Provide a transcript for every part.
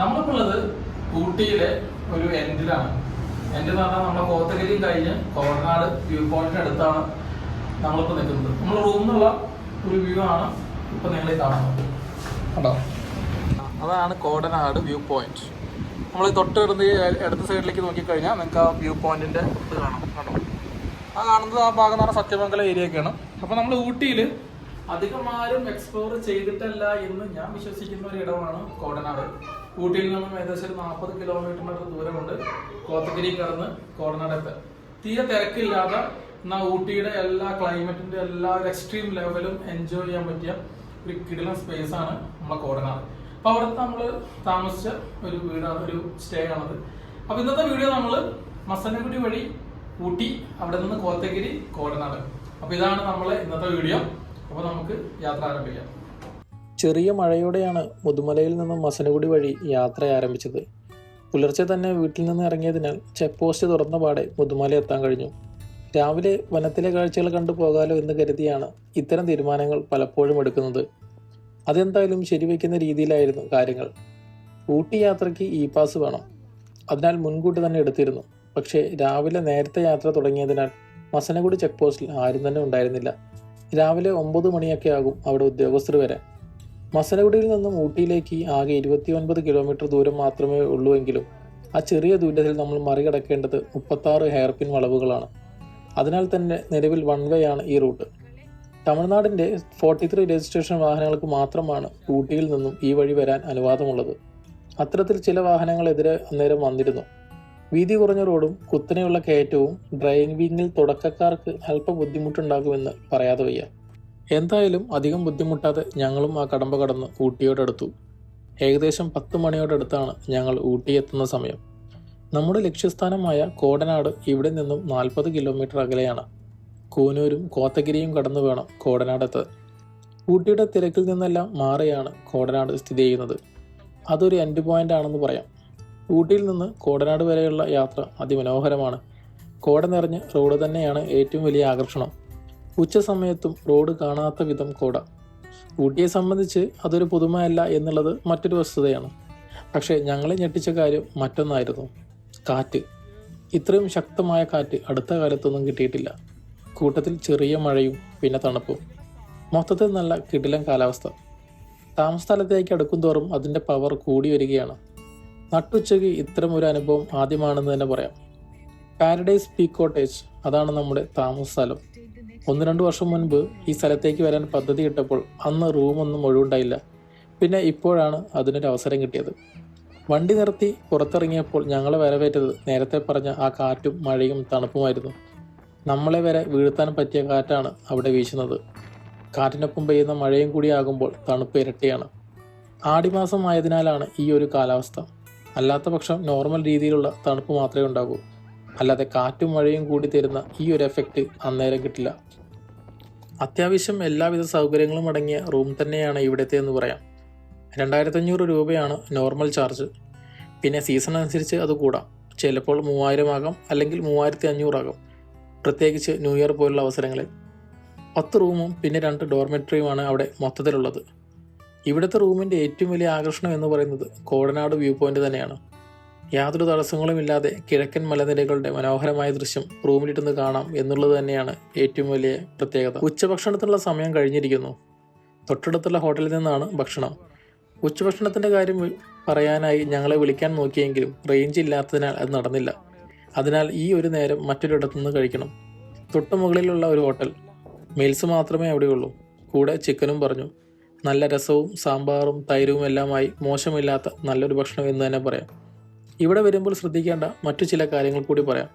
നമ്മളിപ്പോൾ ഉള്ളത് ഊട്ടിയിലെ ഒരു എൻഡിലാണ് എൻഡ് എന്ന് പറഞ്ഞാൽ നമ്മുടെ കോത്തഗിരിയും കഴിഞ്ഞ് കോർനാട് വ്യൂ പോയിന്റിന് അടുത്താണ് നമ്മളിപ്പോൾ നിൽക്കുന്നത്. നമ്മൾ റൂമിൽ നിന്നുള്ള ഒരു വ്യൂ ആണ് ഇപ്പൊ നിങ്ങൾ ഈ കാണുന്നത്. കണ്ടോ? അതാണ് കോടനാട് വ്യൂ പോയിന്റ് നമ്മൾ തൊട്ട് കിടന്ന് ഈ ഇടത്ത് സൈഡിലേക്ക് നോക്കിക്കഴിഞ്ഞാൽ നിങ്ങൾക്ക് ആ വ്യൂ പോയിന്റിന്റെ ഇത് കാണാം. കണ്ടോ? ആ കാണുന്നത് ആ ഭാഗം എന്ന് സത്യമംഗലം ഏരിയ ഒക്കെയാണ്. അപ്പൊ നമ്മൾ ഊട്ടിയിൽ അധികം ആരും എക്സ്പ്ലോർ ചെയ്തിട്ടല്ല എന്ന് ഞാൻ വിശ്വസിക്കുന്ന ഒരു ഇടമാണ് കോടനാട്. ഊട്ടിയിൽ നിന്നും ഏകദേശം നാൽപ്പത് കിലോമീറ്ററിനടുത്ത് ദൂരമുണ്ട്. കോത്തഗിരി കടന്ന് കോടനാടത്ത് തീരെ തിരക്കില്ലാതെ എന്നാൽ ഊട്ടിയുടെ എല്ലാ ക്ലൈമറ്റിന്റെ എല്ലാ ഒരു എക്സ്ട്രീം ലെവലും എൻജോയ് ചെയ്യാൻ പറ്റിയ ഒരു കിടിലൻ സ്പേസ് ആണ് നമ്മളെ കോടനാട്. അപ്പൊ അവിടുത്തെ നമ്മൾ താമസിച്ച ഒരു വീടാണ് ഒരു സ്റ്റേ ആണത്. അപ്പൊ ഇന്നത്തെ വീഡിയോ നമ്മൾ മസനഗുഡി വഴി ഊട്ടി അവിടെ നിന്ന് കോത്തഗിരി കോടനാട്. അപ്പൊ ഇതാണ് നമ്മളെ ഇന്നത്തെ വീഡിയോ അപ്പൊ നമുക്ക് യാത്ര ആരംഭിക്കാം. ചെറിയ മഴയോടെയാണ് മുതുമലയിൽ നിന്നും മസനഗുടി വഴി യാത്ര ആരംഭിച്ചത്. പുലർച്ചെ തന്നെ വീട്ടിൽ നിന്ന് ഇറങ്ങിയതിനാൽ ചെക്ക് പോസ്റ്റ് തുറന്ന പാടെ മുതുമല എത്താൻ കഴിഞ്ഞു. രാവിലെ വനത്തിലെ കാഴ്ചകൾ കണ്ടു പോകാലോ എന്ന് കരുതിയാണ് ഇത്തരം തീരുമാനങ്ങൾ പലപ്പോഴും എടുക്കുന്നത്. അതെന്തായാലും ശരിവെക്കുന്ന രീതിയിലായിരുന്നു കാര്യങ്ങൾ. ഊട്ടി യാത്രയ്ക്ക് ഇ പാസ് വേണം. അതിനാൽ മുൻകൂട്ടി തന്നെ എടുത്തിരുന്നു. പക്ഷേ രാവിലെ നേരത്തെ യാത്ര തുടങ്ങിയതിനാൽ മസനഗുഡി ചെക്ക് പോസ്റ്റിൽ ആരും തന്നെ ഉണ്ടായിരുന്നില്ല. രാവിലെ ഒമ്പത് മണിയൊക്കെ ആകും അവിടെ ഉദ്യോഗസ്ഥർ വരാൻ. മസനഗുഡിയിൽ നിന്നും ഊട്ടിയിലേക്ക് ആകെ ഇരുപത്തി ഒൻപത് കിലോമീറ്റർ ദൂരം മാത്രമേ ഉള്ളൂവെങ്കിലും ആ ചെറിയ ദൂരത്തിൽ നമ്മൾ മറികടക്കേണ്ടത് മുപ്പത്താറ് ഹെയർപിൻ വളവുകളാണ്. അതിനാൽ തന്നെ നിലവിൽ വൺ വേ ആണ് ഈ റൂട്ട്. തമിഴ്നാടിന്റെ ഫോർട്ടി ത്രീ രജിസ്ട്രേഷൻ വാഹനങ്ങൾക്ക് മാത്രമാണ് ഊട്ടിയിൽ നിന്നും ഈ വഴി വരാൻ അനുവാദമുള്ളത്. അത്തരത്തിൽ ചില വാഹനങ്ങളെതിരെ അന്നേരം വന്നിരുന്നു. വീതി കുറഞ്ഞ റോഡും കുത്തനെയുള്ള കയറ്റവും ഡ്രൈവിംഗിൽ തുടക്കക്കാർക്ക് അല്പ ബുദ്ധിമുട്ടുണ്ടാകുമെന്ന് പറയാതെ വയ്യ. എന്തായാലും അധികം ബുദ്ധിമുട്ടാതെ ഞങ്ങളും ആ കടമ്പ കടന്ന് ഊട്ടിയോടടുത്തു. ഏകദേശം പത്ത് മണിയോടടുത്താണ് ഞങ്ങൾ ഊട്ടി എത്തുന്ന സമയം. നമ്മുടെ ലക്ഷ്യസ്ഥാനമായ കോടനാട് ഇവിടെ നിന്നും നാൽപ്പത് കിലോമീറ്റർ അകലെയാണ്. കൂനൂരും കോത്തഗിരിയും കടന്നു വേണം കോടനാട് ഊട്ടിയുടെ തിരക്കിൽ നിന്നെല്ലാം മാറിയാണ് കോടനാട് സ്ഥിതി ചെയ്യുന്നത്. അതൊരു എൻഡ് പോയിന്റ് ആണെന്ന് പറയാം. ഊട്ടിയിൽ നിന്ന് കോടനാട് വരെയുള്ള യാത്ര അതിമനോഹരമാണ്. കോട നിറഞ്ഞ റോഡ് തന്നെയാണ് ഏറ്റവും വലിയ ആകർഷണം. ഉച്ച സമയത്തും റോഡ് കാണാത്ത വിധം കോട. ഊട്ടിയെ സംബന്ധിച്ച് അതൊരു പുതുമയല്ല എന്നുള്ളത് മറ്റൊരു വസ്തുതയാണ്. പക്ഷേ ഞങ്ങളെ ഞെട്ടിച്ച കാര്യം മറ്റൊന്നായിരുന്നു. കാറ്റ്. ഇത്രയും ശക്തമായ കാറ്റ് അടുത്ത കാലത്തൊന്നും കിട്ടിയിട്ടില്ല. കൂട്ടത്തിൽ ചെറിയ മഴയും പിന്നെ തണുപ്പും. മൊത്തത്തിൽ നല്ല കിടിലം കാലാവസ്ഥ. താമസസ്ഥലത്തേക്ക് അടുക്കും തോറും അതിന്റെ പവർ കൂടി വരികയാണ്. നട്ടുച്ചയ്ക്ക് ഇത്തരം ഒരു അനുഭവം ആദ്യമാണെന്ന് തന്നെ പറയാം. പാരഡൈസ് പീക്ക് കോട്ടേജ് അതാണ് നമ്മുടെ താമസ സ്ഥലം. ഒന്ന് രണ്ട് വർഷം മുൻപ് ഈ സ്ഥലത്തേക്ക് വരാൻ പദ്ധതി ഇട്ടപ്പോൾ അന്ന് റൂമൊന്നും ഒഴിവുണ്ടായില്ല. പിന്നെ ഇപ്പോഴാണ് അതിനൊരു അവസരം കിട്ടിയത്. വണ്ടി നിർത്തി പുറത്തിറങ്ങിയപ്പോൾ ഞങ്ങളെ വരവേറ്റത് നേരത്തെ പറഞ്ഞ ആ കാറ്റും മഴയും തണുപ്പുമായിരുന്നു. നമ്മളെ വരെ വീഴ്ത്താൻ പറ്റിയ കാറ്റാണ് അവിടെ വീശുന്നത്. കാറ്റിനൊപ്പം പെയ്യുന്ന മഴയും കൂടി ആകുമ്പോൾ തണുപ്പ് ഇരട്ടിയാണ്. ആടിമാസം ആയതിനാലാണ് ഈ ഒരു കാലാവസ്ഥ. അല്ലാത്ത പക്ഷം നോർമൽ രീതിയിലുള്ള തണുപ്പ് മാത്രമേ ഉണ്ടാകൂ. അല്ലാതെ കാറ്റും മഴയും കൂടി തരുന്ന ഈ ഒരു എഫക്റ്റ് അന്നേരം കിട്ടില്ല. അത്യാവശ്യം എല്ലാവിധ സൗകര്യങ്ങളും അടങ്ങിയ റൂം തന്നെയാണ് ഇവിടുത്തെ എന്ന് പറയാം. രണ്ടായിരത്തഞ്ഞൂറ് രൂപയാണ് നോർമൽ ചാർജ് പിന്നെ സീസൺ അനുസരിച്ച് അത് കൂടാം. ചിലപ്പോൾ മൂവായിരം ആകാം അല്ലെങ്കിൽ മൂവായിരത്തി അഞ്ഞൂറാകാം പ്രത്യേകിച്ച് ന്യൂ ഇയർ പോലുള്ള അവസരങ്ങളിൽ. പത്ത് റൂമും പിന്നെ രണ്ട് ഡോർമെട്രിയുമാണ് അവിടെ മൊത്തത്തിലുള്ളത്. ഇവിടുത്തെ റൂമിന്റെ ഏറ്റവും വലിയ ആകർഷണം എന്ന് പറയുന്നത് കോടനാട് വ്യൂ പോയിന്റ് തന്നെയാണ്. യാതൊരു തടസ്സങ്ങളും ഇല്ലാതെ കിഴക്കൻ മലനിരകളുടെ മനോഹരമായ ദൃശ്യം റൂമിലിരുന്ന് കാണാം എന്നുള്ളത് തന്നെയാണ് ഏറ്റവും വലിയ പ്രത്യേകത. ഉച്ചഭക്ഷണത്തിനുള്ള സമയം കഴിഞ്ഞിരിക്കുന്നു. തൊട്ടടുത്തുള്ള ഹോട്ടലിൽ നിന്നാണ് ഭക്ഷണം. ഉച്ചഭക്ഷണത്തിന്റെ കാര്യം പറയാനായി ഞങ്ങളെ വിളിക്കാൻ നോക്കിയെങ്കിലും റേഞ്ച് ഇല്ലാത്തതിനാൽ അത് നടന്നില്ല. അതിനാൽ ഈ ഒരു നേരം മറ്റൊരിടത്തു നിന്ന് കഴിക്കണം. തൊട്ടു മുകളിലുള്ള ഒരു ഹോട്ടൽ. മീൽസ് മാത്രമേ അവിടെയുള്ളൂ. കൂടെ ചിക്കനും പറഞ്ഞു. നല്ല രസവും സാമ്പാറും തൈരും എല്ലാമായി മോശമില്ലാത്ത നല്ലൊരു ഭക്ഷണം എന്ന് തന്നെ പറയാം. ഇവിടെ വരുമ്പോൾ ശ്രദ്ധിക്കേണ്ട മറ്റു ചില കാര്യങ്ങൾ കൂടി പറയാം.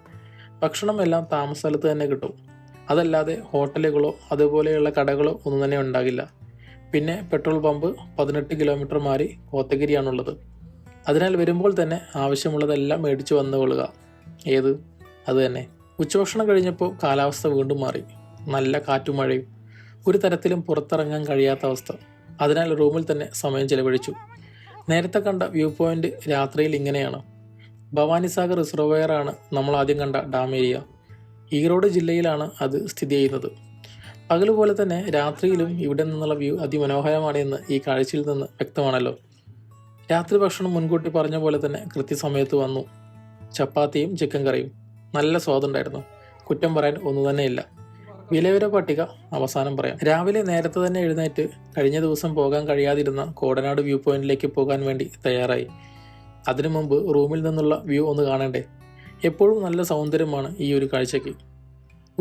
ഭക്ഷണം എല്ലാം താമസ സ്ഥലത്ത് തന്നെ കിട്ടും. അതല്ലാതെ ഹോട്ടലുകളോ അതുപോലെയുള്ള കടകളോ ഒന്നും തന്നെ ഉണ്ടാകില്ല. പിന്നെ പെട്രോൾ പമ്പ് പതിനെട്ട് കിലോമീറ്റർ മാറി കോത്തഗിരിയാണുള്ളത്. അതിനാൽ വരുമ്പോൾ തന്നെ ആവശ്യമുള്ളതെല്ലാം മേടിച്ചു വന്നുകൊള്ളുക ഏത്? അത് തന്നെ. ഉച്ചഭക്ഷണം കഴിഞ്ഞപ്പോൾ കാലാവസ്ഥ വീണ്ടും മാറി. നല്ല കാറ്റും മഴയും. ഒരു തരത്തിലും പുറത്തിറങ്ങാൻ കഴിയാത്ത അവസ്ഥ. അതിനാൽ റൂമിൽ തന്നെ സമയം ചെലവഴിച്ചു. നേരത്തെ കണ്ട വ്യൂ പോയിന്റ് രാത്രിയിൽ ഇങ്ങനെയാണ്. ഭവാനിസാഗർ റിസർവയറാണ് നമ്മൾ ആദ്യം കണ്ട ഡാം ഏരിയ. ഈറോഡ് ജില്ലയിലാണ് അത് സ്ഥിതി ചെയ്യുന്നത്. പകൽ പോലെ തന്നെ രാത്രിയിലും ഇവിടെ നിന്നുള്ള വ്യൂ അതിമനോഹരമാണ് എന്ന് ഈ കാഴ്ചയിൽ നിന്ന് വ്യക്തമാണല്ലോ. രാത്രി ഭക്ഷണം മുൻകൂട്ടി പറഞ്ഞ പോലെ തന്നെ കൃത്യസമയത്ത് വന്നു. ചപ്പാത്തിയും ചിക്കൻ കറിയും. നല്ല സ്വാദുണ്ടായിരുന്നു കുറ്റം പറയാൻ ഒന്നു തന്നെയില്ല വിലവര പട്ടിക അവസാനം പറയാം. രാവിലെ നേരത്തെ തന്നെ എഴുന്നേറ്റ് കഴിഞ്ഞ ദിവസം പോകാൻ കഴിയാതിരുന്ന കോടനാട് വ്യൂ പോയിന്റിലേക്ക് പോകാൻ വേണ്ടി തയ്യാറായി. അതിനു മുമ്പ് റൂമിൽ നിന്നുള്ള വ്യൂ ഒന്ന് കാണണ്ടേ? എപ്പോഴും നല്ല സൗന്ദര്യമാണ് ഈ ഒരു കാഴ്ചയ്ക്ക്.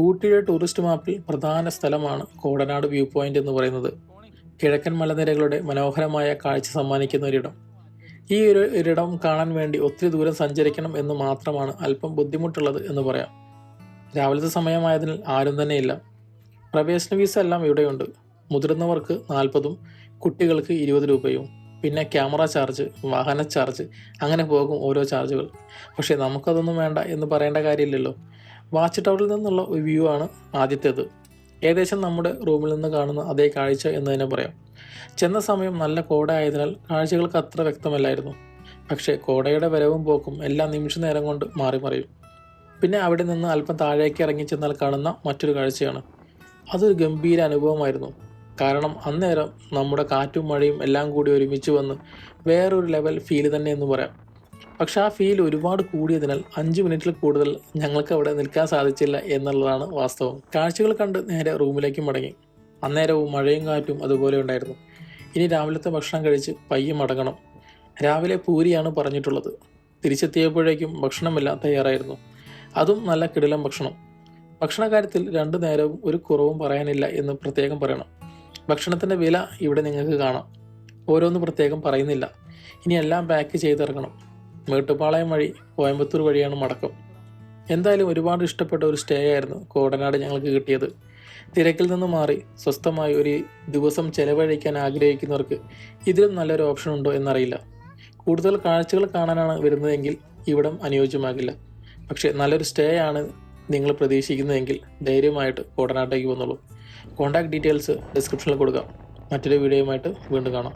ഊട്ടിയുടെ ടൂറിസ്റ്റ് മാപ്പിൽ പ്രധാന സ്ഥലമാണ് കോടനാട് വ്യൂ പോയിന്റ് എന്ന് പറയുന്നത്. കിഴക്കൻ മലനിരകളുടെ മനോഹരമായ കാഴ്ച സമ്മാനിക്കുന്ന ഒരിടം. ഈ ഒരു ഒരിടം കാണാൻ വേണ്ടി ഒത്തിരി ദൂരം സഞ്ചരിക്കണം എന്ന് മാത്രമാണ് അല്പം ബുദ്ധിമുട്ടുള്ളത് എന്ന് പറയാം. രാവിലത്തെ സമയമായതിനാൽ ആരും തന്നെയില്ല. പ്രവേശന ഫീസ് എല്ലാം ഇവിടെയുണ്ട്. മുതിർന്നവർക്ക് നാൽപ്പതും കുട്ടികൾക്ക് ഇരുപത് രൂപയും. പിന്നെ ക്യാമറ ചാർജ് വാഹന ചാർജ് അങ്ങനെ പോകും ഓരോ ചാർജുകൾ. പക്ഷേ നമുക്കതൊന്നും വേണ്ട എന്ന് പറയേണ്ട കാര്യമില്ലല്ലോ. വാച്ച് ടവറിൽ നിന്നുള്ള ഒരു വ്യൂ ആണ് ആദ്യത്തേത്. ഏകദേശം നമ്മുടെ റൂമിൽ നിന്ന് കാണുന്ന അതേ കാഴ്ച എന്ന് തന്നെ പറയാം. ചെന്ന സമയം നല്ല കോട ആയതിനാൽ കാഴ്ചകൾക്ക് അത്ര വ്യക്തമല്ലായിരുന്നു. പക്ഷേ കോടയുടെ വരവും പോക്കും എല്ലാ നിമിഷ നേരം കൊണ്ട് മാറി മറിയും. പിന്നെ അവിടെ നിന്ന് അല്പം താഴേക്ക് ഇറങ്ങി ചെന്നാൽ കാണുന്ന മറ്റൊരു കാഴ്ചയാണ്. അതൊരു ഗംഭീര അനുഭവമായിരുന്നു. കാരണം അന്നേരം നമ്മുടെ കാറ്റും മഴയും എല്ലാം കൂടി ഒരുമിച്ച് വന്ന് വേറൊരു ലെവൽ ഫീൽ തന്നെ എന്ന് പറയാം. പക്ഷെ ആ ഫീൽ ഒരുപാട് കൂടിയതിനാൽ അഞ്ച് മിനിറ്റിൽ കൂടുതൽ ഞങ്ങൾക്ക് അവിടെ നിൽക്കാൻ സാധിച്ചില്ല എന്നുള്ളതാണ് വാസ്തവം. കാഴ്ചകൾ കണ്ട് നേരെ റൂമിലേക്ക് മടങ്ങി. അന്നേരവും മഴയും കാറ്റും അതുപോലെ ഉണ്ടായിരുന്നു. ഇനി രാവിലത്തെ ഭക്ഷണം കഴിച്ച് പയ്യെ മടങ്ങണം. രാവിലെ പൂരിയാണ് പറഞ്ഞിട്ടുള്ളത്. തിരിച്ചെത്തിയപ്പോഴേക്കും ഭക്ഷണമെല്ലാം തയ്യാറായിരുന്നു. അതും നല്ല കിടിലം ഭക്ഷണം. ഭക്ഷണ കാര്യത്തിൽ രണ്ടു നേരവും ഒരു കുറവും പറയാനില്ല എന്ന് പ്രത്യേകം പറയണം. ഭക്ഷണത്തിന്റെ വില ഇവിടെ നിങ്ങൾക്ക് കാണാം. ഓരോന്ന് പ്രത്യേകം പറയുന്നില്ല. ഇനി എല്ലാം പാക്ക് ചെയ്തിറങ്ങണം. മേട്ടുപ്പാളയം വഴി കോയമ്പത്തൂർ വഴിയാണ് മടക്കം. എന്തായാലും ഒരുപാട് ഇഷ്ടപ്പെട്ട ഒരു സ്റ്റേ ആയിരുന്നു കോടനാട് ഞങ്ങൾക്ക് കിട്ടിയത്. തിരക്കിൽ നിന്ന് മാറി സ്വസ്ഥമായി ഒരു ദിവസം ചെലവഴിക്കാൻ ആഗ്രഹിക്കുന്നവർക്ക് ഇതിലും നല്ലൊരു ഓപ്ഷൻ ഉണ്ടോ എന്നറിയില്ല. കൂടുതൽ കാഴ്ചകൾ കാണാനാണ് വരുന്നതെങ്കിൽ ഇവിടം അനുയോജ്യമാകില്ല. പക്ഷേ നല്ലൊരു സ്റ്റേ ആണ് നിങ്ങൾ പ്രതീക്ഷിക്കുന്നതെങ്കിൽ ധൈര്യമായിട്ട് കോടനാട്ടേക്ക് വന്നോളൂ. കോൺടാക്ട് ഡീറ്റെയിൽസ് ഡിസ്ക്രിപ്ഷനിൽ കൊടുക്കാം. മറ്റൊരു വീഡിയോയുമായിട്ട് വീണ്ടും കാണാം.